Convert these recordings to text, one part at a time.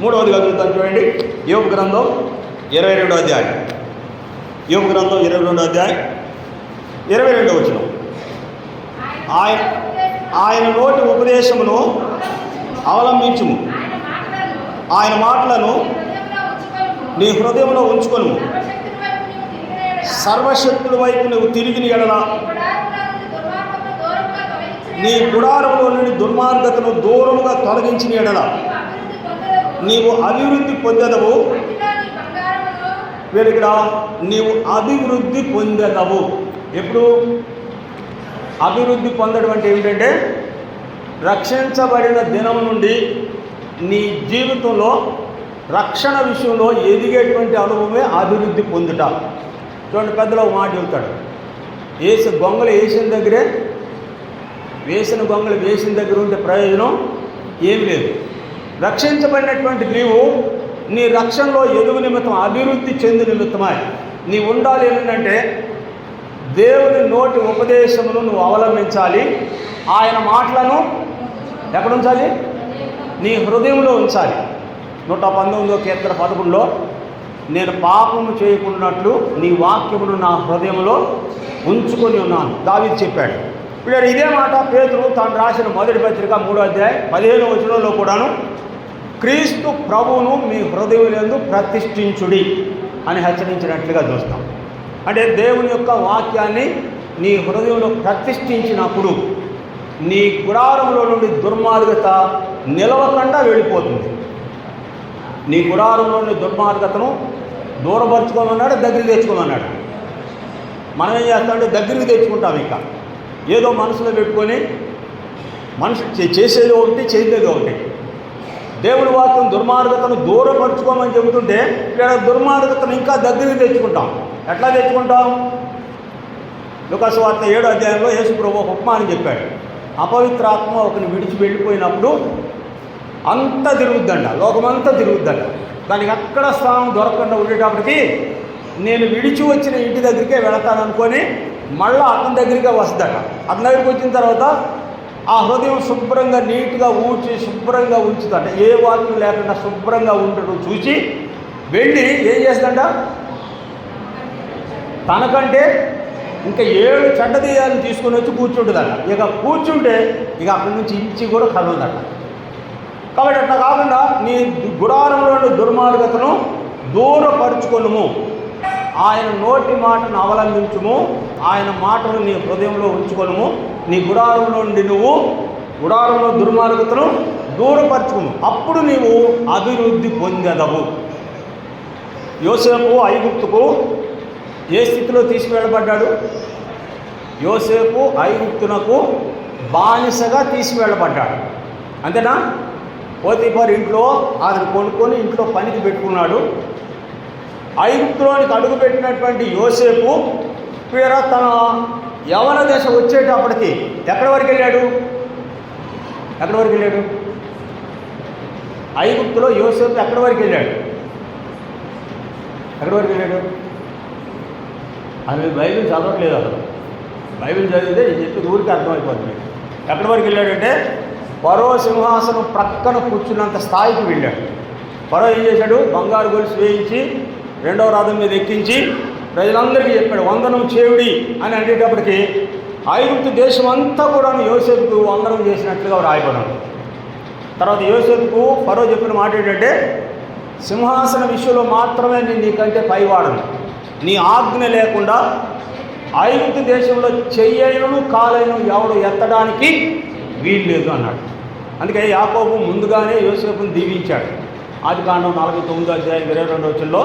మూడవది చదువుతాను చూడండి. యోగ గ్రంథం ఇరవై రెండో అధ్యాయం. యోగ గ్రంథం ఇరవై రెండో అధ్యాయం. ఇరవై రెండో వచ్చిన ఆయన ఆయన నోటి ఉపదేశమును అవలంబించుము. ఆయన మాటలను నీ హృదయంలో ఉంచుకొను సర్వశక్తుల వైపు నువ్వు తిరిగిన ఎడల నీ గుడారంలో నుండి దుర్మార్గతను దూరముగా తొలగించిన ఎడల నీవు అభివృద్ధి పొందదవు. వీరికి నీవు అభివృద్ధి పొందదవు. ఎప్పుడు? అభివృద్ధి పొందడం అంటే ఏమిటంటే రక్షించబడిన దినం నుండి నీ జీవితంలో రక్షణ విషయంలో ఎదిగేటువంటి అనుభవమే అభివృద్ధి పొందుట. చూడండి పెద్దలో ఒక మాట చెబుతాడు. వేసి గొంగలు వేసిన దగ్గరే వేసిన గొంగలు వేసిన దగ్గర ఉంటే ప్రయోజనం ఏమి లేదు. రక్షించబడినటువంటి నీవు నీ రక్షణలో ఎదుగు నిమిత్తం అభివృద్ధి చెందు నిమిత్తమై నీ ఉండాలి ఏంటంటే దేవుని నోటి ఉపదేశమును నువ్వు అవలంబించాలి. ఆయన మాటలను ఎక్కడ ఉంచాలి? నీ హృదయంలో ఉంచాలి. నూట పంతొమ్మిదో కేంద్ర పదకొండులో నేను పాపము చేయకున్నట్లు నీ వాక్యమును నా హృదయంలో ఉంచుకొని ఉన్నాను. దావిది చెప్పాడు. ఇప్పుడు ఇదే మాట పేతురు తాను రాసిన మొదటి పత్రిక మూడో అధ్యాయం పదిహేను వచనంలో కూడాను. క్రీస్తు ప్రభువును మీ హృదయములందు ప్రతిష్ఠించుడి అని హెచ్చరించినట్లుగా చూస్తాం. అంటే దేవుని యొక్క వాక్యాన్ని నీ హృదయంలో ప్రతిష్ఠించినప్పుడు నీ గుడారంలో నుండి దుర్మార్గత నిలవకుండా వెళ్ళిపోతుంది. నీ గురారంలోని దుర్మార్గతను దూరపరచుకోమన్నాడు దగ్గరికి తెచ్చుకోమన్నాడు. మనం ఏం చేస్తామంటే దగ్గరికి తెచ్చుకుంటాం ఇంకా. ఏదో మనసులో పెట్టుకొని మనసు చే- చేసేది ఒకటి చేసేది ఒకటి. దేవుడి వాక్యం దుర్మార్గతను దూరపరుచుకోమని చెబుతుంటే ఇక్కడ దుర్మార్గతను ఇంకా దగ్గరికి తెచ్చుకుంటాం. ఎట్లా తెచ్చుకుంటాం? లుకాసువార్త ఏడో అధ్యాయంలో యేసు ప్రభు ఒక చెప్పాడు. అపవిత్ర ఆత్మ ఒకని విడిచి వెళ్ళిపోయినప్పుడు అంతా తిరుగుద్దంట. లోకమంతా తిరుగుద్దంట. దానికి అక్కడ స్థానం దొరకకుండా ఉండేటప్పటికి నేను విడిచి వచ్చిన ఇంటి దగ్గరికే వెళతాను అనుకొని మళ్ళీ అతని దగ్గరికే వస్తుందట. అతని దగ్గరికి వచ్చిన తర్వాత ఆ హృదయం శుభ్రంగా నీట్గా ఊడ్చి శుభ్రంగా ఉంచుదంట ఏ వాక్యం లేకుండా శుభ్రంగా ఉండడం చూసి వెళ్ళి ఏం చేస్తుందంట తనకంటే ఇంకా ఏడు చెడ్డదేయాలను తీసుకొని వచ్చి కూర్చుంటుందట. ఇక కూర్చుంటే ఇక అక్కడి నుంచి ఇంచి కూడా కదలదట కాబట్టి అట్లా కాకుండా నీ గుడారంలోని దుర్మార్గతను దూరపరుచుకొనుము. ఆయన నోటి మాటను అవలంబించుము. ఆయన మాటను నీ హృదయంలో ఉంచుకొనుము. నీ గుడారంలో నుండి నువ్వు గుడారంలో దుర్మార్గతను దూరపరచుకును అప్పుడు నీవు అభివృద్ధి పొందదవు యోసేపు ఐగుప్తుకు ఏ స్థితిలో తీసుకువెళ్ళబడ్డాడు? యోసేపు ఐగుప్తునకు బానిసగా తీసుకువెళ్ళబడ్డాడు. అంతేనా? పోతీఫర్ ఇంట్లో అతను కొనుక్కొని ఇంట్లో పనికి పెట్టుకున్నాడు. ఐగుప్తులోనికి అడుగుపెట్టినటువంటి యోసేపు వీర తన యవన దశ వచ్చేటప్పటికి ఎక్కడి వరకు వెళ్ళాడు? ఎక్కడి వరకు వెళ్ళాడు? ఐగుప్తులో యోసేపు ఎక్కడి వరకు వెళ్ళాడు? ఎక్కడి వరకు వెళ్ళాడు? అసలు బైబిల్ చదవట్లేదు అసలు. బైబిల్ చదివితే నేను చెప్పి ఊరికి అర్థమైపోతుంది. ఎక్కడి వరకు వెళ్ళాడంటే పరో సింహాసనం ప్రక్కన కూర్చున్నంత స్థాయికి వెళ్ళాడు. పరో ఏం చేశాడు? బంగారు గొలుసు వేయించి రెండవ రథం మీద ఎక్కించి ప్రజలందరికీ చెప్పాడు వందనం చేయుడి అని అనేటప్పటికి ఐగుప్తు దేశం అంతా కూడా యోసేపుకు వందనం చేసినట్లుగా రాయబడం తర్వాత యోసేపుకు పరో చెప్పిన మాట ఏంటంటే సింహాసన విషయంలో మాత్రమే నేను నీకంటే పైవాడను. నీ ఆజ్ఞ లేకుండా ఐగుప్తు దేశంలో చెయ్యను కాలైన ఎవడు ఎత్తడానికి వీల్లేదు అన్నాడు. అందుకే యాకోబు ముందుగానే యోసేపును దీవించాడు. ఆది కాండం నలభై తొమ్మిదో అధ్యాయం ఇరవై రెండు రోజుల్లో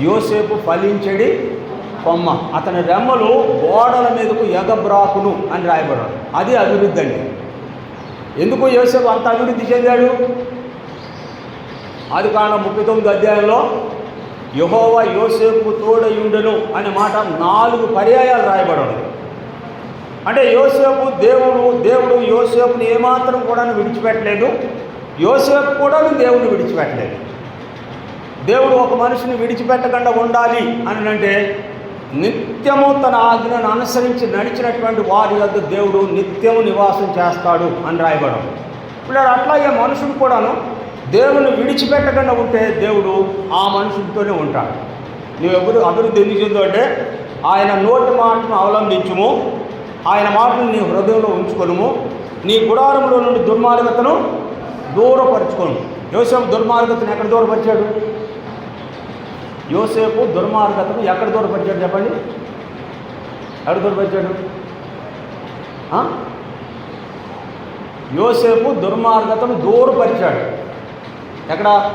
యోసేపు ఫలించడి కొమ్మ. అతని రెమ్మలు గోడల మీదకు ఎగబ్రాకును అని రాయబడాడు అది అభివృద్ధి అండి. ఎందుకు యోసేపు అంత అభివృద్ధి చెందాడు? అది కాన ముప్పై తొమ్మిది అధ్యాయంలో యహోవా యోసేపు తోడయుండెను అనే మాట నాలుగు పర్యాయాలు రాయబడదు అంటే యోసేపు దేవుడు దేవుడు యోసేపుని ఏమాత్రం కూడా విడిచిపెట్టలేదు. యోసేపు కూడా దేవుని విడిచిపెట్టలేదు. దేవుడు ఒక మనిషిని విడిచిపెట్టకుండా ఉండాలి అని అంటే నిత్యము తన ఆజ్ఞను అనుసరించి నడిచినటువంటి వారి వద్ద దేవుడు నిత్యము నివాసం చేస్తాడు అని రాయబడం ఇప్పుడు అట్లాగే మనుషుడు కూడాను దేవుని విడిచిపెట్టకుండా ఉంటే దేవుడు ఆ మనుషుడితోనే ఉంటాడు. నువ్వు ఎప్పుడు అభివృద్ధి ఎందుకు చెందో అంటే ఆయన నోటి మాటను అవలంబించుము ఆయన మాటను నీ హృదయంలో ఉంచుకొనుము నీ గుడారంలో నుండి దుర్మార్గతను దూరపరచుకోను. యోసేపు దుర్మార్గతను ఎక్కడ దూరపరిచాడు? యోసేపు దుర్మార్గతను ఎక్కడ దూరపరిచాడు చెప్పండి? ఎక్కడ దూరపరిచాడు? యోసేపు దుర్మార్గతను దూరపరిచాడు. ఎక్కడ?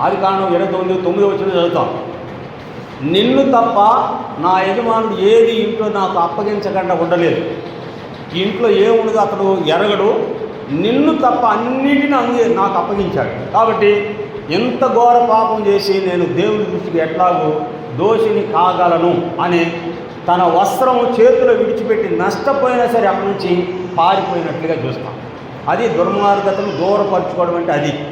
ఆది కారణం ఇరవై తొమ్మిది తొమ్మిది వచ్చిన చదువుతాం. నిన్ను తప్ప నా యజమానుడు ఏది ఇంట్లో నాకు అప్పగించకుండా ఉండలేదు. ఇంట్లో ఏముండదు అతడు ఎరగడు. నిన్ను తప్ప అన్నిటిని అంగే నాకు అప్పగించాడు. కాబట్టి ఎంత ఘోర పాపం చేసి నేను దేవుని దృష్టికి ఎట్లాగో దోషిని కాగలను అని తన వస్త్రం చేతిలో విడిచిపెట్టి నష్టపోయినా సరే అక్కడి నుంచి పారిపోయినట్లుగా చూస్తాం. అది దుర్మార్గతను దూరపరచుకోవడం అంటే అది.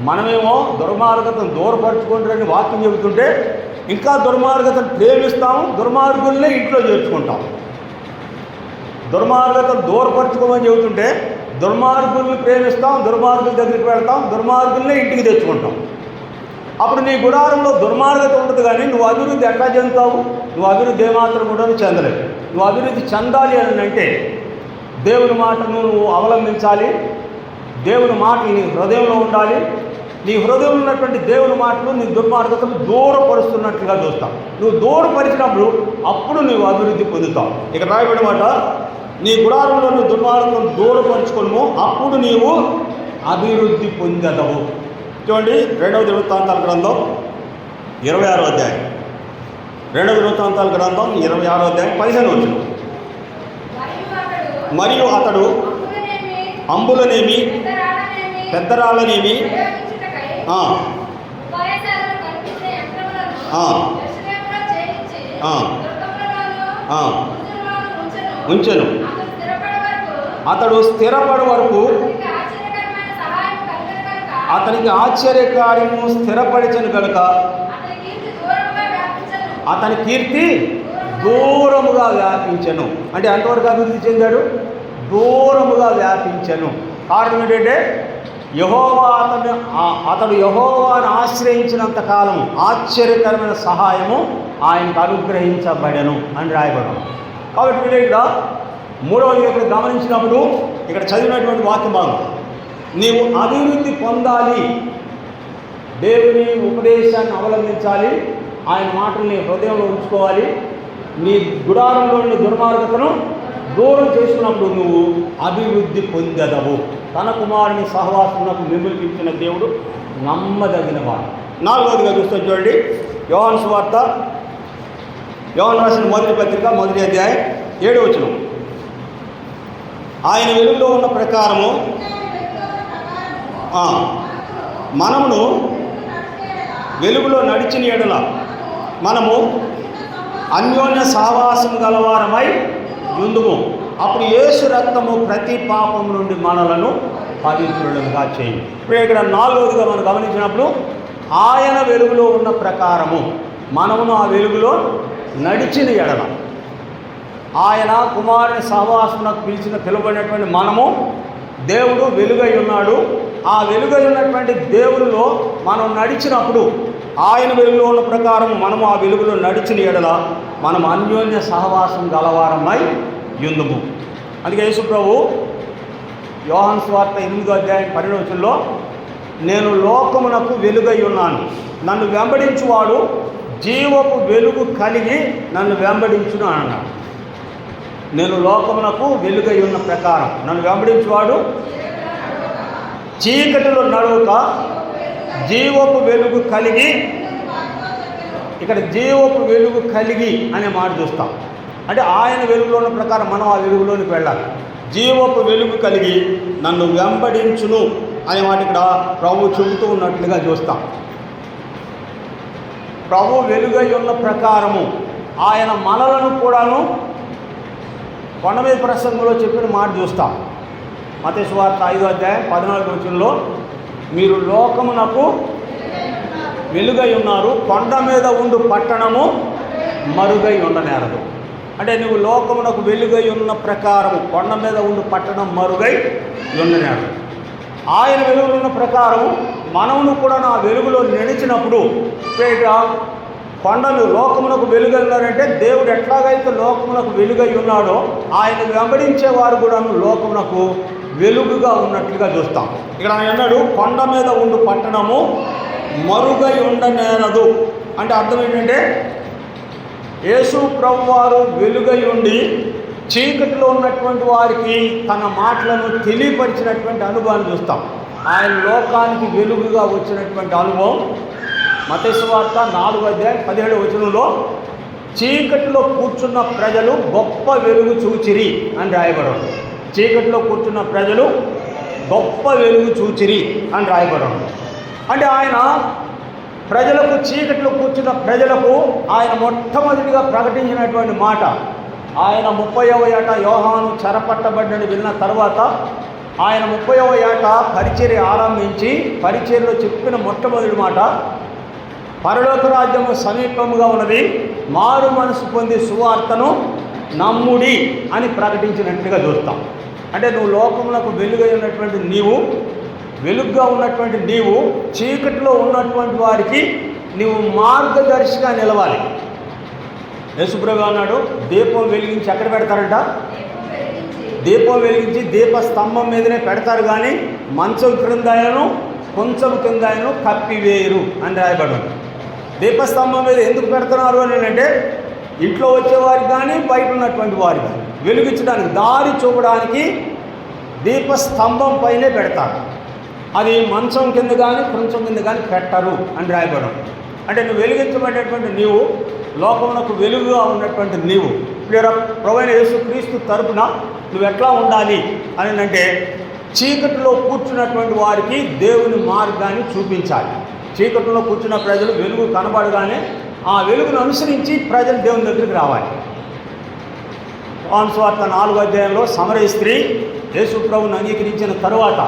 మనమేమో దుర్మార్గతను దూరపరచుకుంటారని వాక్యం చెబుతుంటే ఇంకా దుర్మార్గతను ప్రేమిస్తాం దుర్మార్గుల్నే ఇంట్లో చేర్చుకుంటాం. దుర్మార్గతను దూరపరచుకోమని చెబుతుంటే దుర్మార్గుల్ని ప్రేమిస్తాం దుర్మార్గుల దగ్గరికి వెళ్తాం దుర్మార్గుల్నే ఇంటికి తెచ్చుకుంటాం. అప్పుడు నీ గుడారంలో దుర్మార్గత ఉండదు కానీ నువ్వు అభివృద్ధి ఎట్లా చెందుతావు? నువ్వు అభివృద్ధి ఏమాత్రం కూడా చెందలేవు నువ్వు అభివృద్ధి చెందాలి అని అంటే దేవుని మాటను నువ్వు అవలంబించాలి. దేవుని మాటలు నీ హృదయంలో ఉండాలి. నీ హృదయంలో ఉన్నటువంటి దేవుని మాటలు నీ దుర్మార్గతను దూరపరుస్తున్నట్లుగా చూస్తావు నువ్వు దూరపరిచినప్పుడు అప్పుడు నువ్వు అభివృద్ధి పొందుతావు. ఇక రాయబడి మాట నీ గుడారంలోని దుర్మార్గం దుర్మార్గతను దూరపరుచుకోను అప్పుడు నీవు అభివృద్ధి పొందదవు. చూడండి రెండవ దివృత్తాంతాల గ్రంథం ఇరవై ఆరో అధ్యాయం. రెండవ దివృత్తాంతాల గ్రంథం ఇరవై ఆరో అధ్యాయం పదిహేను వచ్చిన. మరియు అతడు అంబులనేమి, పెద్దరాళ్ళనేమి ఉంచను. ఉంచెను. అతడు స్థిరపడే వరకు అతడు స్థిరపడే వరకు అతనికి కనుక ఆశ్చర్యకార్యము స్థిరపరిచను కనుక అతని కీర్తి దూరముగా వ్యాపించను. అంటే ఎంతవరకు అభివృద్ధి చెందాడు? దూరముగా వ్యాపించను. కారణం ఏంటంటే యహోవా అతను అతడు యహోవాను ఆశ్రయించినంత కాలం ఆశ్చర్యకరమైన సహాయము ఆయనకు అనుగ్రహించబడను అని రాయబడను కాబట్టి మీరు ఇక్కడ మూడవది ఇక్కడ గమనించినప్పుడు ఇక్కడ చదివినటువంటి వాక్యం భాగం. నీవు అభివృద్ధి పొందాలి. దేవుని ఉపదేశాన్ని అవలంబించాలి. ఆయన మాటల్ని హృదయంలో ఉంచుకోవాలి. నీ గుడారంలోని దుర్మార్గతను దూరం చేసుకున్నప్పుడు నువ్వు అభివృద్ధి పొందదవు తన కుమారుని సహవాసమునకు నిర్మించిన దేవుడు నమ్మదగిన వాడు. నాలుగవదిగా చూస్తే చూడండి. యోహన్ సువార్త. యోహన్ రాసిన మొదటి పత్రిక మొదటి అధ్యాయం ఏడు వచనం. ఆయన వెలుగులో ఉన్న ప్రకారము మనమును వెలుగులో నడిచిన ఎడల మనము అన్యోన్య సావాసం గలవారమై ముందుము అప్పుడు యేసు రక్తము ప్రతి పాపం నుండి మనలను పవిత్రులుగా చేయి ఇప్పుడు ఇక్కడ నాలుగోదిగా మనం గమనించినప్పుడు ఆయన వెలుగులో ఉన్న ప్రకారము మనమును ఆ వెలుగులో నడిచిన ఎడల ఆయన కుమారుని సహవాసమునకు పిలిచిన పిలువబడినటువంటి మనము దేవుడు వెలుగై ఉన్నాడు. ఆ వెలుగై ఉన్నటువంటి దేవునిలో మనం నడిచినప్పుడు ఆయన వెలుగులో ఉన్న ప్రకారం మనము ఆ వెలుగులో నడిచిన ఎడల మనం అన్యోన్య సహవాసం గలవారమై ఎందుము. అందుకే యేసు ప్రభు యోహాన్ స్వార్త ఎనిమిదో అధ్యాయం పరిణోచనలో నేను లోకమునకు వెలుగై ఉన్నాను. నన్ను వెంబడించువాడు జీవపు వెలుగు కలిగి నన్ను వెంబడించును అన్నాడు. నేను లోకమునకు వెలుగై ఉన్న ప్రకారం. నన్ను వెంబడించువాడు? చీకటిలో నడువుక జీవపు వెలుగు కలిగి ఇక్కడ జీవపు వెలుగు కలిగి అనే మాట చూస్తాం. అంటే ఆయన వెలుగులో ఉన్న ప్రకారం మనం ఆ వెలుగులోనికి వెళ్ళాలి. జీవపు వెలుగు కలిగి నన్ను వెంబడించును అనే మాట ఇక్కడ ప్రభు చెబుతూ ఉన్నట్లుగా చూస్తాం. ప్రభు వెలుగై ఉన్న ప్రకారము ఆయన మనలను కూడాను కొండ మీద ప్రసంగంలో చెప్పిన మాట చూస్తాం. మతేశ్వార్త ఐదో అధ్యాయం పద్నాలుగు వచ్చినలో మీరు లోకమునకు వెలుగై ఉన్నారు కొండ మీద ఉండు పట్టణము మరుగై ఉండనేరదు. అంటే నువ్వు లోకమునకు వెలుగై ఉన్న ప్రకారము కొండ మీద ఉండు పట్టణం మరుగై ఉండనేరదు. ఆయన వెలుగులున్న ప్రకారం మనమును కూడా నా వెలుగులో నడిచినప్పుడు పేట కొండలు లోకమునకు వెలుగన్నారంటే దేవుడు ఎట్లాగైతే లోకమునకు వెలుగై ఉన్నాడో ఆయన వెంబడించే వారు కూడా లోకమునకు వెలుగుగా ఉన్నట్లుగా చూస్తాం. ఇక్కడ ఆయన అన్నాడు కొండ మీద ఉండు పట్టణము మరుగై ఉండనేరదు అంటే అర్థం ఏంటంటే యేసు ప్రభు వారు వెలుగై ఉండి చీకటిలో ఉన్నటువంటి వారికి తన మాటలను తెలియపరిచినటువంటి అనుభవాన్ని చూస్తాం. ఆయన లోకానికి వెలుగుగా వచ్చినటువంటి అనుభవం మతేశ్వార్త నాలుగు అధ్యాయం పదిహేడు వచనంలో చీకటిలో కూర్చున్న ప్రజలు గొప్ప వెలుగు చూచిరి అని రాయబడడం చీకటిలో కూర్చున్న ప్రజలు గొప్ప వెలుగు చూచిరి అని రాయబడడం అంటే ఆయన ప్రజలకు చీకట్లో కూర్చున్న ప్రజలకు ఆయన మొట్టమొదటిగా ప్రకటించినటువంటి మాట ఆయన ముప్పైవ ఏట యోహాను చెరపట్టబడ్డని విన్న తర్వాత ఆయన ముప్పైవ ఏట పరిచర్య ఆరంభించి పరిచర్యలో చెప్పిన మొట్టమొదటి మాట పరలోక రాజ్యము సమీపముగా ఉన్నది. మారు మనసు పొంది సువార్తను నమ్ముడి అని ప్రకటించినట్టుగా చూస్తాం. అంటే నువ్వు లోకములకు వెలుగై ఉన్నటువంటి నీవు వెలుగుగా ఉన్నటువంటి నీవు చీకటిలో ఉన్నటువంటి వారికి నీవు మార్గదర్శిగా నిలవాలి. యేసుప్రభు అన్నాడు దీపం వెలిగించి ఎక్కడ పెడతారంట? దీపం వెలిగించి దీపం వెలిగించి దీప స్తంభం మీదనే పెడతారు కానీ మంచం క్రిందాయను కొంచెం కిందాయను కప్పివేయరు అని రాయబడి ఉంది. దీపస్తంభం మీద ఎందుకు పెడుతున్నారు అని అంటే ఇంట్లో వచ్చేవారికి కానీ బయట ఉన్నటువంటి వారికి కానీ. వెలిగించడానికి దారి చూపడానికి దీపస్తంభం పైనే పెడతారు. అది మంచం కింద కానీ కొంచెం కింద కానీ పెట్టరు అని రాయబడం అంటే నువ్వు వెలిగించబడేటువంటి నీవు లోకమునకు వెలుగుగా ఉన్నటువంటి నీవు. ఇప్పుడు ప్రవైన యేసుక్రీస్తు తరపున నువ్వు ఎట్లా ఉండాలి అని అంటే చీకటిలో కూర్చున్నటువంటి వారికి దేవుని మార్గాన్ని చూపించాలి. చీకట్లో కూర్చున్న ప్రజలు వెలుగు కనబడగానే ఆ వెలుగును అనుసరించి ప్రజలు దేవుని దగ్గరికి రావాలి. స్వార్థ నాలుగో అధ్యాయంలో సమర స్త్రీ యేసు ప్రభుని అంగీకరించిన తరువాత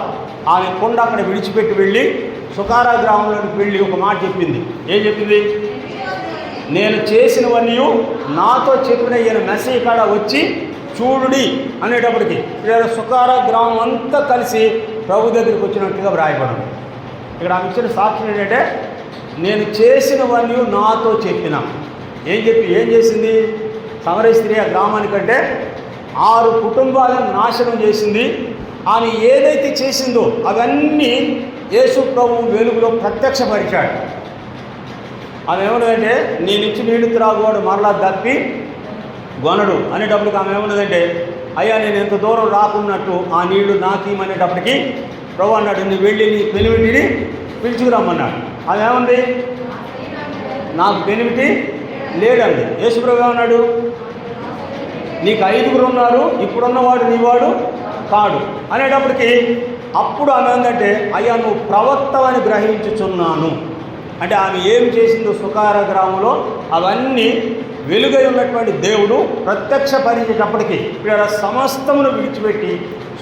ఆమె కొండ అక్కడ విడిచిపెట్టి వెళ్ళి సుకారా గ్రామంలోకి వెళ్ళి ఒక మాట చెప్పింది. ఏం చెప్పింది? నేను చేసినవన్నీ నాతో చెప్పిన ఈయన మెసేజ్ కాడ వచ్చి చూడుడి అనేటప్పటికి. ఇక్కడ గ్రామం అంతా కలిసి ప్రభు దగ్గరికి వచ్చినట్టుగా వ్రాయబడింది. ఇక్కడ ఆమె ఇచ్చిన సాక్ష్యం ఏంటంటే నేను చేసినవన్నీ నాతో చెప్పిన. ఏం చెప్పి ఏం చేసింది? సమరయ స్త్రీ ఆ గ్రామానికంటే ఆరు కుటుంబాలను నాశనం చేసింది. ఆమె ఏదైతే చేసిందో అవన్నీ యేసు ప్రభు వెలుగులో ప్రత్యక్షపరిచాడు. ఆమె ఏమన్నదంటే నేను ఇచ్చి నీళ్ళు త్రాగువాడు మరలా దప్పి గొనడు. అనేటప్పటికి ఆమె ఏమన్నదంటే అయ్యా నేను ఎంత దూరం రాకున్నట్టు ఆ నీళ్ళు నాకీమనేటప్పటికి ప్రభు అన్నాడు నువ్వు వెళ్ళి నీ పెనిమిటిని పిలుచుకురమ్మన్నాడు. ఆమె ఏముంది? నాకు పెనిమిటి లేడండి యేసుప్రభు ఏమన్నాడు? నీకు ఐదుగురు ఉన్నారు ఇప్పుడున్నవాడు నీవాడు కాడు. అనేటప్పటికి అప్పుడు ఆమె ఏంటంటే అయ్యా నువ్వు ప్రవక్తవని గ్రహించుచున్నాను. అంటే ఆమె ఏం చేసిందో సుకార గ్రామంలో అవన్నీ వెలుగై ఉన్నటువంటి దేవుడు ప్రత్యక్షపరిచేటప్పటికి ఇక్కడ సమస్తమును విడిచిపెట్టి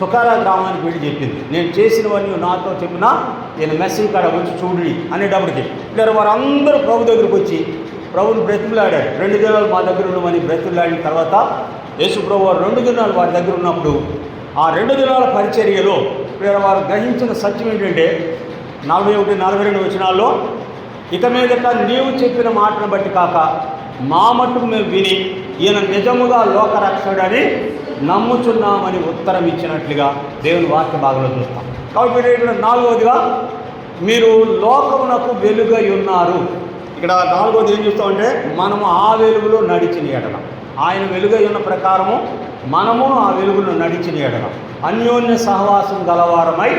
సుఖార గ్రామానికి వెళ్ళి చెప్పింది. నేను చేసినవన్నీ నాతో చెప్పినా నేను మెసేజ్ కాడ వచ్చి చూడి అనేటప్పటికి. ఇక్కడ వారందరూ ప్రభు దగ్గరికి వచ్చి ప్రభుని బ్రతిమలాడాడు రెండు దినాలు మా దగ్గర ఉండమని బ్రతిమలాడిన తర్వాత యేసు ప్రభు వారు రెండు దినాలు వారి దగ్గర ఉన్నప్పుడు ఆ రెండు దినాల పరిచర్యలో ఇక్కడ వారు గ్రహించిన సత్యం ఏంటంటే నలభై ఒకటి నలభై రెండు వచనాల్లో ఇక మీదట నీవు చెప్పిన మాటను బట్టి కాక మా మట్టుకు మేము విని ఈయన నిజముగా లోకరక్షకుడని నమ్ముచున్నామని ఉత్తరం ఇచ్చినట్లుగా దేవుని వాక్య భాగంలో చూస్తాం. కాబట్టి మీరు ఇక్కడ నాలుగవదిగా మీరు లోకమునకు వెలుగై ఉన్నారు. ఇక్కడ నాలుగవది ఏం చూస్తామంటే మనము ఆ వెలుగులో నడిచిన ఎడల. ఆయన వెలుగై ఉన్న ప్రకారము మనము ఆ వెలుగులో నడిచిన ఎడల. అన్యోన్య సహవాసం గలవారమై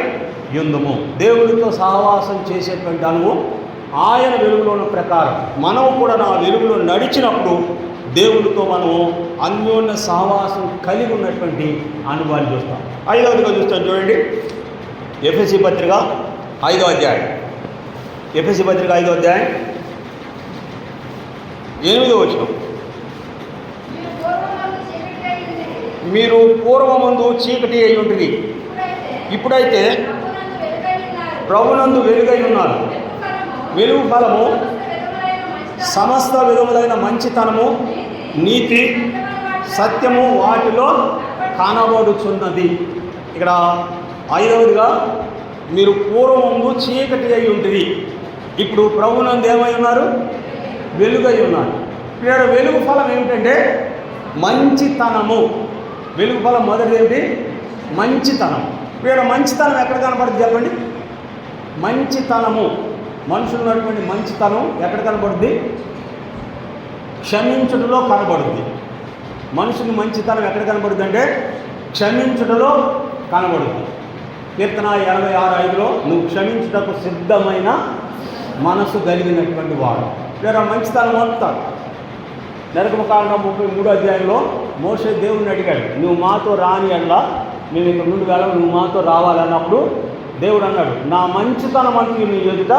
యుందుము దేవుడితో సహవాసం చేసేటువంటి అనుభవం ఆయన వెలుగులోని ప్రకారం మనం కూడా నా వెలుగులో నడిచినప్పుడు దేవుడితో మనము అన్యోన్య సహవాసం కలిగి ఉన్నటువంటి అనుభవాన్ని చూస్తాం. ఐదవదిగా చూస్తాం చూడండి. ఎఫ్ఎస్సి పత్రిక ఐదో అధ్యాయం. ఎఫ్ఎస్సి పత్రిక ఐదో అధ్యాయం ఎనిమిదో వచ్చిన మీరు పూర్వమందు చీకటి అయి ఉంటుంది ఇప్పుడైతే ప్రభునందు వెలుగై ఉన్నారు. వెలుగు ఫలము సమస్త విధములైన మంచితనము, నీతి, సత్యము వాటిలో కానబడుచున్నది. ఇక్కడ ఐదవదిగా మీరు పూర్వము చీకటి అయి ఉంటుంది ఇప్పుడు ప్రభునందు ఏమై ఉన్నారు? వెలుగై ఉన్నారు. ఇక్కడ వెలుగు ఫలం ఏమిటంటే మంచితనము. వెలుగు ఫలం మొదటి ఏమిటి? మంచితనం. ఇక్కడ మంచితనం ఎక్కడ కనపడుతుంది చెప్పండి? మంచితనము. మనుషులు ఉన్నటువంటి మంచితనం ఎక్కడ కనపడుద్ది క్షమించుటలో కనబడుద్ది. మనుషుని మంచితనం ఎక్కడ కనబడుద్ది అంటే క్షమించుటలో కనబడుద్ది. కీర్తన ఎనభై ఆరు ఐదులో నువ్వు క్షమించుటకు సిద్ధమైన మనసు కలిగినటువంటి వాడు. వేరే మంచితనం అంతా నరకమకాండం ముప్పై మూడో అధ్యాయంలో మోసే దేవుడిని అడిగాడు నువ్వు మాతో రాని అట్లా? మేము ఇక్కడ నుండి వెళ్ళం నువ్వు మాతో రావాలన్నప్పుడు దేవుడు అన్నాడు నా మంచితనం అంతా నీ ఎదుట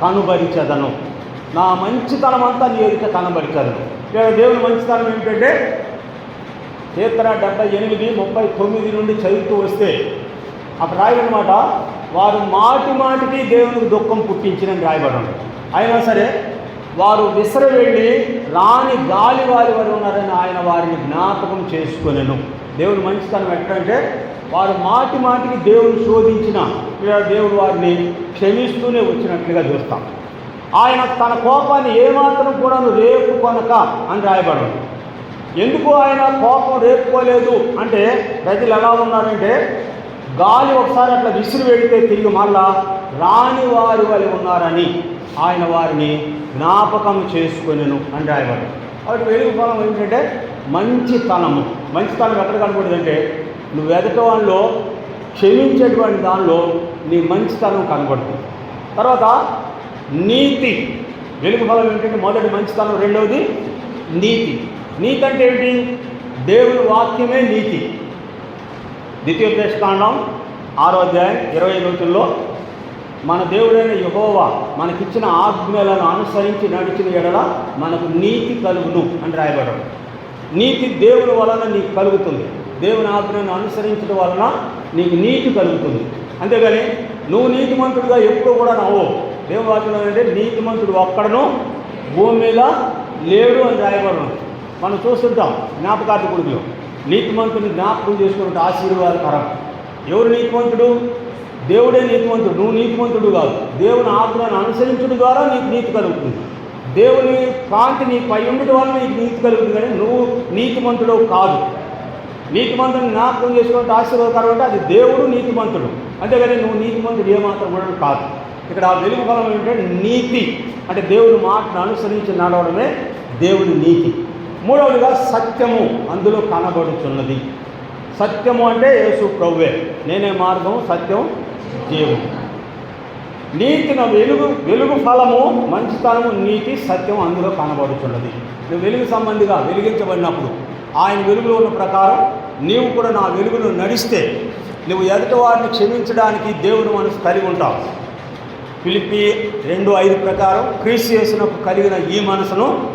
కనుబరిచదను. నా మంచితనం అంతా నీ ఎదుట కనబరిచదను లేదా దేవుని మంచితనం ఏమిటంటే కీర్తన డెబ్బై ఎనిమిది ముప్పై తొమ్మిది నుండి చదువుతూ వస్తే అక్కడ రాయనమాట వారు మాటి మాటికి దేవునికి దుఃఖం పుట్టించినని రాయబడి అయినా సరే వారు విసర వెళ్ళి రాని గాలి వారి వారు ఉన్నారని ఆయన వారిని జ్ఞాపకం చేసుకొనెను. దేవుని మంచితనం ఎట్లంటే వారు మాటి మాటికి దేవుని శోధించిన దేవుడు వారిని క్షమిస్తూనే వచ్చినట్లుగా చూస్తాం. ఆయన తన కోపాన్ని ఏమాత్రం కూడా రేపు కొనక అని రాయబడదు. ఎందుకు ఆయన కోపం రేపుకోలేదు? అంటే ప్రజలు ఎలా ఉన్నారంటే గాలి ఒకసారి అట్లా విసిరి వెళితే తిరిగి మళ్ళా రాని వారి వలి ఉన్నారని ఆయన వారిని జ్ఞాపకం చేసుకునేను అని రాయబడదు. కాబట్టి వెలుగు ఫలం ఏంటంటే మంచితనము. మంచితనం ఎక్కడ కనబడుతుందంటే నువ్వు ఎదట వాళ్ళలో క్షమించేటువంటి దానిలో నీ మంచితనం కనబడుతుంది. తర్వాత నీతి. వెలుగు ఫలం ఏంటంటే మొదటి మంచితనం రెండవది నీతి. నీతి అంటే ఏంటి దేవుని వాక్యమే నీతి. ద్వితీయోపదేశకాండం ఆరో అధ్యాయం ఇరవై రోజుల్లో మన దేవుడైన యహోవా మనకిచ్చిన ఆజ్ఞలను అనుసరించి నడిచిన ఎడల మనకు నీతి కలుగును అని రాయబడడం నీతి దేవుని వలన నీకు కలుగుతుంది. దేవుని ఆజ్ఞను అనుసరించడం వలన నీకు నీతి కలుగుతుంది. అంతేగాని నువ్వు నీతిమంతుడిగా ఎప్పుడు కూడా నవ్వు దేవుని వాక్యం అంటే నీతిమంతుడు ఒక్కడను భూమి మీద లేడు అని రాయబడను. మనం చూస్తుంటాం జ్ఞాపకార్థ కొడుకులు. నీతిమంతుని జ్ఞాపకం చేసుకున్నట్టు ఆశీర్వాదకరం. ఎవరు నీతిమంతుడు? దేవుడే నీతిమంతుడు. నువ్వు నీతిమంతుడు కాదు. దేవుని ఆజ్ఞను అనుసరించడం ద్వారా నీకు నీతి కలుగుతుంది. దేవుని కాంతి నీ పై ఉండడం వల్ల నీకు నీతి కలుగుతుంది. కానీ నువ్వు నీతిమంతుడు కాదు. నీతిమంతుని జ్ఞాపకం చేసుకుంటే ఆశీర్వదకరం అంటే అది దేవుడు నీతిమంతుడు. అంతేగాని నువ్వు నీతిమంతుడు ఏమాత్రం కూడా కాదు. ఇక్కడ ఆ వెలుగు ఫలం ఏంటంటే నీతి. అంటే దేవుని మాటను అనుసరించి నడవడమే దేవుని నీతి. మూడవదిగా సత్యము అందులో కనబడుచున్నది. సత్యము అంటే యేసు ప్రవ్వే నేనే మార్గం సత్యం జీవం నీతిన వెలుగు వెలుగు ఫలము మంచితనము నీతి సత్యం అందులో కనబడుచున్నది. నువ్వు వెలుగు సంబంధిగా వెలిగించబడినప్పుడు ఆయన వెలుగులో ఉన్న ప్రకారం నీవు కూడా నా వెలుగును నడిస్తే నువ్వు ఎదుటి వారిని క్షమించడానికి దేవుడు మనసు కలిగి ఉంటావు. పిలిపి రెండు ఐదు ప్రకారం క్రీస్తు చేసినప్పుడు కలిగిన ఈ మనసును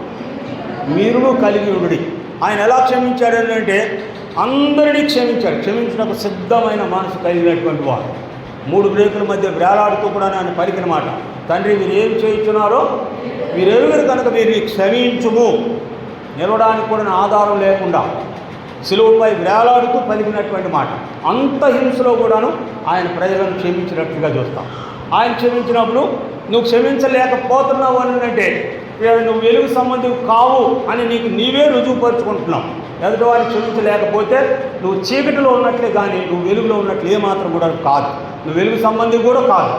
మీరును కలిగి ఉండి ఆయన ఎలా క్షమించాడు అంటే అందరినీ క్షమించాడు. క్షమించినకు సిద్ధమైన మనసు కలిగినటువంటి వాడు. మూడు బ్రేకుల మధ్య వేలాడుతూ కూడా నన్ను పలికిన మాట తండ్రి మీరు ఏం చేయించున్నారో మీరు ఎరుగురు కనుక మీరు క్షమించుము. నిలవడానికి కూడా నా ఆధారం లేకుండా సిలువుపై వేలాడుతూ పలికినటువంటి మాట. అంత హింసలో కూడాను ఆయన ప్రజలను క్షమించినట్లుగా చూస్తాం. ఆయన క్షమించినప్పుడు నువ్వు క్షమించలేకపోతున్నావు అని అంటే నువ్వు వెలుగు సంబంధం కావు అని నీకు నీవే రుజువుపరుచుకుంటున్నావు. ఎదుటి వారిని క్షమించలేకపోతే నువ్వు చీకటిలో ఉన్నట్లే కానీ నువ్వు వెలుగులో ఉన్నట్లు ఏమాత్రం కూడా కాదు. నువ్వు వెలుగు సంబంధి కూడా కాదు.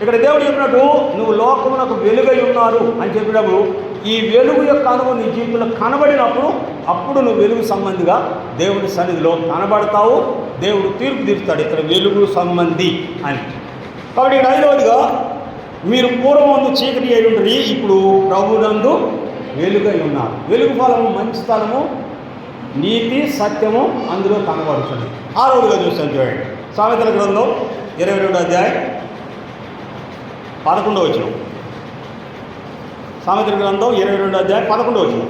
ఇక్కడ దేవుడు చెప్పినట్టు నువ్వు లోకమునకు వెలుగై ఉన్నారు అని చెప్పినప్పుడు ఈ వెలుగు యొక్క అనుభవం నీ జీవితంలో కనబడినప్పుడు అప్పుడు నువ్వు వెలుగు సంబంధిగా దేవుని సన్నిధిలో కనబడతావు దేవుడు తీర్పు తీరుస్తాడు ఇక్కడ వెలుగు సంబంధి అని. కాబట్టి ఇక్కడ ఐదవదిగా మీరు పూర్వమందు చీకటి అయి ఉంటుంది ఇప్పుడు ప్రభునందు వెలుగై ఉన్నారు. వెలుగు ఫలము మంచితనము నీతి సత్యము అందులో కనబడుతుంది. ఆరోగ్యంగా చూస్తాను చూడండి. సామెతల గ్రంథం ఇరవై రెండు అధ్యాయం పదకొండవ వచ్చిన సామెతల గ్రంథం ఇరవై రెండు అధ్యాయం పదకొండవ వచ్చిన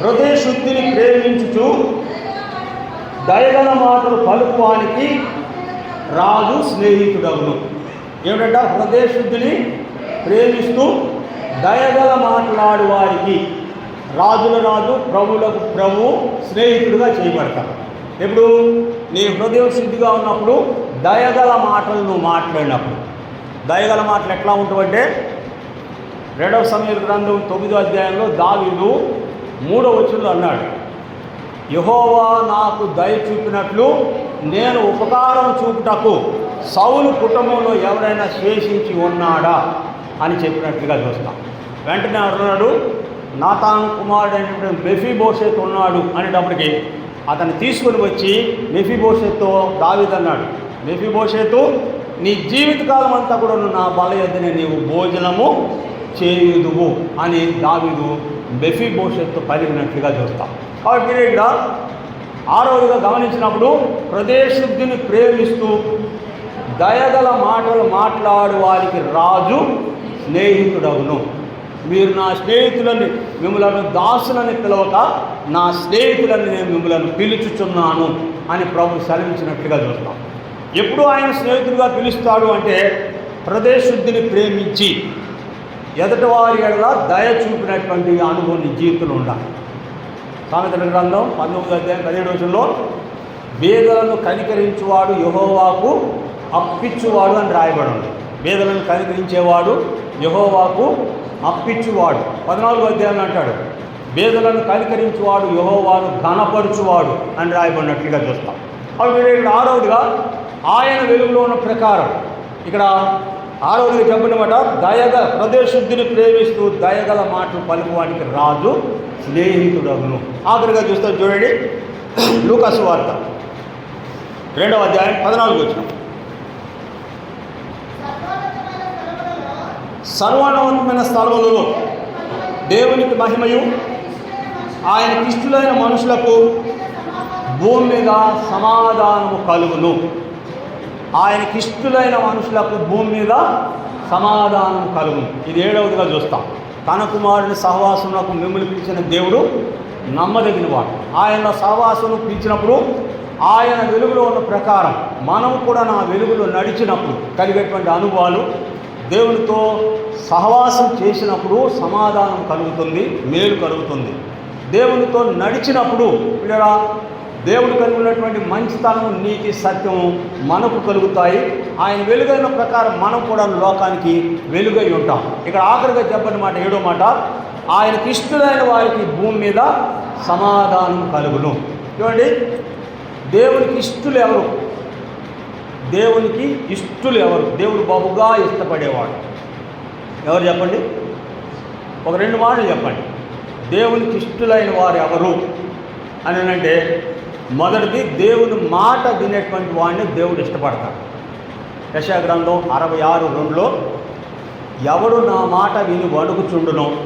హృదయ శుద్ధిని ప్రేమించుచు దయగల మాటలు పలుకువానికి రాజు స్నేహితుడవును ఏమిటంటే? హృదయ శుద్ధిని ప్రేమిస్తూ దయగల మాట్లాడు వారికి రాజుల రాజు ప్రభులకు ప్రభు స్నేహితుడుగా చేయబడతారు. ఎప్పుడు? నీ హృదయం శుద్ధిగా ఉన్నప్పుడు దయగల మాటలు నువ్వు మాట్లాడినప్పుడు. దయగల మాటలు ఎట్లా ఉంటుందంటే రెండవ సమయ గ్రంథం తొమ్మిదో అధ్యాయంలో దావీదు మూడో వచ్చులు అన్నాడు యహోవా నాకు దయ చూపినట్లు నేను ఉపకారం చూపుటకు సౌలు కుటుంబంలో ఎవరైనా శేషించి ఉన్నాడా? అని చెప్పినట్లుగా చూస్తాం. వెంటనే అన్నాడు నాతాను కుమారుడు అనేటువంటి మెఫీ భవిష్యత్తు ఉన్నాడు అనేటప్పటికి అతన్ని తీసుకుని వచ్చి మెఫీ భవిష్యత్తుతో దావిదన్నాడు మెఫీ భవిష్యత్తు నీ జీవితకాలం అంతా కూడా నువ్వు నా బల యొద్దనే నీవు భోజనము చేయుదువు అని దావిదు బెఫీ భవిష్యత్తు పలిగినట్లుగా చూస్తాం. కాబట్టి మీరు ఇక్కడ ఆరోగ్యంగా గమనించినప్పుడు ప్రదేశుద్ధిని ప్రేమిస్తూ దయగల మాటలు మాట్లాడు వారికి రాజు స్నేహితుడవును మీరు నా స్నేహితులని మిమ్మలను దాసులని పిలవక నా స్నేహితులని నేను మిమ్మలను పిలుచుచున్నాను అని ప్రభు సెలవించినట్లుగా చూస్తాం. ఎప్పుడు ఆయన స్నేహితుడిగా పిలుస్తాడు అంటే హృదయశుద్ధిని ప్రేమించి ఎదటి వారి దయ చూపినటువంటి అనుభవం జీవితంలో ఉండాలి. సామెతల గ్రంథం పంతొమ్మిది అధ్యాయం పదిహేడు రోజుల్లో వేదలను కనికరించువాడు యహోవాకు అప్పిచ్చువాడు అని రాయబడి ఉంది బేదలను కనికరించేవాడు యహోవాకు అప్పిచ్చువాడు పద్నాలుగు అధ్యాయం అంటాడు. వేదలను కనికరించువాడు యహోవాను ఘనపరుచువాడు అని రాయబడినట్లుగా చూస్తాం. అవి ఆరవదిగా ఆయన వెలుగులో ఉన్న ప్రకారం. ఇక్కడ ఆరోగ్య చెప్పినమాట దయగ హృదయశుద్ధిని ప్రేమిస్తూ దయగల మాటలు పలుకువానికి రాజు స్నేహితుడగును. ఆఖరిగా చూస్తే చూడండి లూకస్ వార్త. రెండవ అధ్యాయం పద్నాలుగు వచ్చిన. సర్వోన్నతమైన స్థలములలో దేవునికి మహిమయు ఆయన ఇష్టలైన మనుషులకు భూమి మీద సమాధానము కలుగును. ఆయనకి ఇష్టలైన మనుషులకు భూమి మీద సమాధానం కలుగును ఇది ఏడవదిగా చూస్తాం. తన కుమారుని సహవాసములకు మిమ్మల్ని పిలిచిన దేవుడు నమ్మదగిన వాడు ఆయన సహవాసం పిలిచినప్పుడు ఆయన వెలుగులో ఉన్న ప్రకారం మనం కూడా నా వెలుగులో నడిచినప్పుడు కలిగేటువంటి అనుభవాలు దేవునితో సహవాసం చేసినప్పుడు సమాధానం కలుగుతుంది మేలు కలుగుతుంది. దేవునితో నడిచినప్పుడు పిల్లరా దేవుడు కలిగి ఉన్నటువంటి మంచితనం నీతి సత్యం మనకు కలుగుతాయి. ఆయన వెలుగైన ప్రకారం మనం కూడా లోకానికి వెలుగై ఉంటాం. ఇక్కడ ఆఖరిగా చెప్పని మాట ఏడో మాట ఆయనకి ఇష్టలైన వారికి భూమి మీద సమాధానం కలుగును. చూడండి దేవునికి ఇష్టలు ఎవరు? దేవునికి ఇష్టలు ఎవరు? దేవుడు బహుగా ఇష్టపడేవాడు. ఎవరు చెప్పండి? ఒక రెండు మాటలు చెప్పండి. దేవునికి ఇష్టలైన వారు ఎవరు? అని అంటే మొదటిది దేవుని మాట వినేటువంటి వాడిని దేవుడు ఇష్టపడతాడు. యశా అరవై ఆరు రెండులో ఎవడు నా మాట విని వణుకుచుండును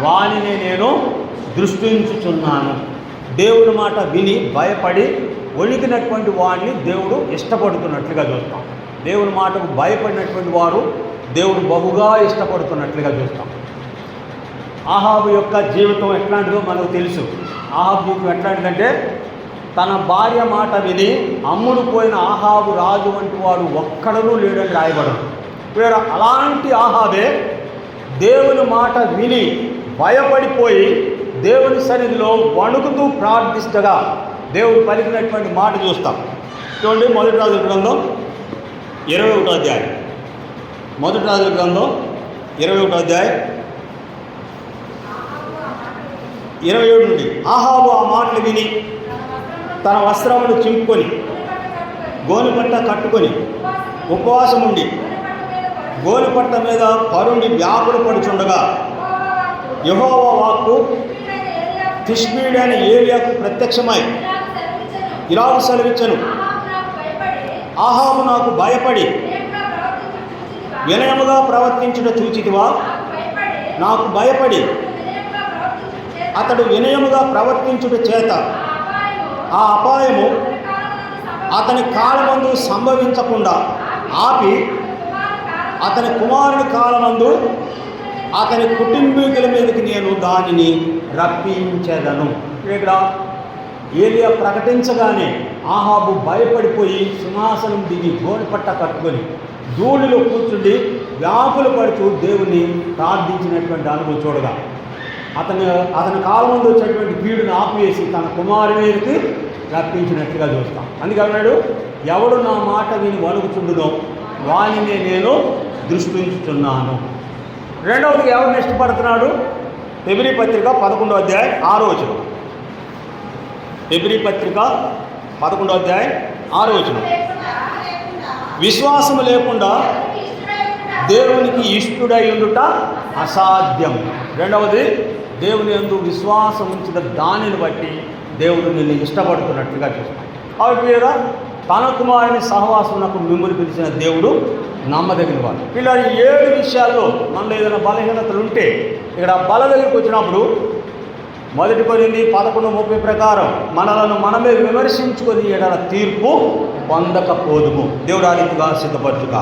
వానిని నేను దృష్టించుచున్నాను. దేవుని మాట విని భయపడి వణికినటువంటి వాడిని దేవుడు ఇష్టపడుతున్నట్లుగా చూస్తాం. దేవుని మాటకు భయపడినటువంటి వారు దేవుడు బహుగా ఇష్టపడుతున్నట్లుగా చూస్తాం. ఆహాబు యొక్క జీవితం ఎట్లాంటిదో మనకు తెలుసు. ఆహాబు ఎట్లాంటిదంటే తన భార్య మాట విని అమ్ముడు పోయిన ఆహాబు రాజు వంటి వాడు ఒక్కడనూ లేడని రాయబడదు ఇప్పుడు అలాంటి ఆహాబే దేవుని మాట విని భయపడిపోయి దేవుని సన్నిధిలో వణుకుతూ ప్రార్థిస్తగా దేవుడు పలికినటువంటి మాట చూస్తాం. చూడండి మొదటి రాజుల గ్రంథం ఇరవై ఒకటో అధ్యాయం. మొదటి రాజుల గ్రంథం ఇరవై ఒకటో అధ్యాయం. ఇరవై ఏడు నుండి ఆహాబు ఆ మాటలు విని తన వస్త్రములు చింపుకొని గోనుపట్ట కట్టుకొని ఉపవాసం ఉండి గోనుపట్ట మీద పరుండి వ్యాపుడు పడుచుండగా యహోవ వాక్కు తిష్మీడైన ఏలియాకు ప్రత్యక్షమై ఇలాగ సెలవిచ్చను. ఆహాము నాకు భయపడి వినయముగా ప్రవర్తించుట చూచితివా? నాకు భయపడి అతడు వినయముగా ప్రవర్తించుట చేత ఆ అపాయము అతని కాలమందు సంభవించకుండా ఆపి అతని కుమారుని కాలమందు అతని కుటుంబీకుల మీదకి నేను దానిని రప్పించదను. ఇక్కడ ఏలియా ప్రకటించగానే ఆహాబు భయపడిపోయి సింహాసనం దిగి గోడిపట్ట కట్టుకొని ధూళిలో కూర్చుండి వ్యాపులు పడుతూ దేవుని ప్రార్థించినటువంటి అనుభవం చూడగా అతను అతని కాలం ముందు వచ్చేటువంటి కీడుని ఆపివేసి తన కుమారు మీదకి రప్పించినట్లుగా చూస్తాం. అందుకే అన్నాడు ఎవడు నా మాట విని వణుకుచుండునో వానినే నేను దృష్టించుతున్నాను రెండవది ఎవరిని ఇష్టపడుతున్నాడు? ఫిబ్రి పత్రిక పదకొండో అధ్యాయం ఆరో వచనం. ఫిబ్రి పత్రిక పదకొండో అధ్యాయం ఆరో వచనం. విశ్వాసము లేకుండా దేవునికి ఇష్టడై ఉండుట అసాధ్యం. రెండవది దేవుని యందు విశ్వాసం ఉంచిన దానిని బట్టి దేవుడు నిన్ను ఇష్టపడుతున్నట్లుగా చూస్తాం కాబట్టి మీరు తన కుమారుని సహవాసమునకు మిమ్మల్ని పిలిచిన దేవుడు నమ్మదగిన వాడు. ఇలా ఈ ఏడు విషయాల్లో మనలో ఏదైనా బలహీనతలు ఉంటే ఇక్కడ బల దగ్గరికి వచ్చినప్పుడు మొదటి కొరింది పదకొండు ముప్పై ప్రకారం మనలను మనమే విమర్శించుకొని ఏడాది తీర్పు పొందకపోదుము. దేవుడు ఆ రీతిగా సిద్ధపరచుగా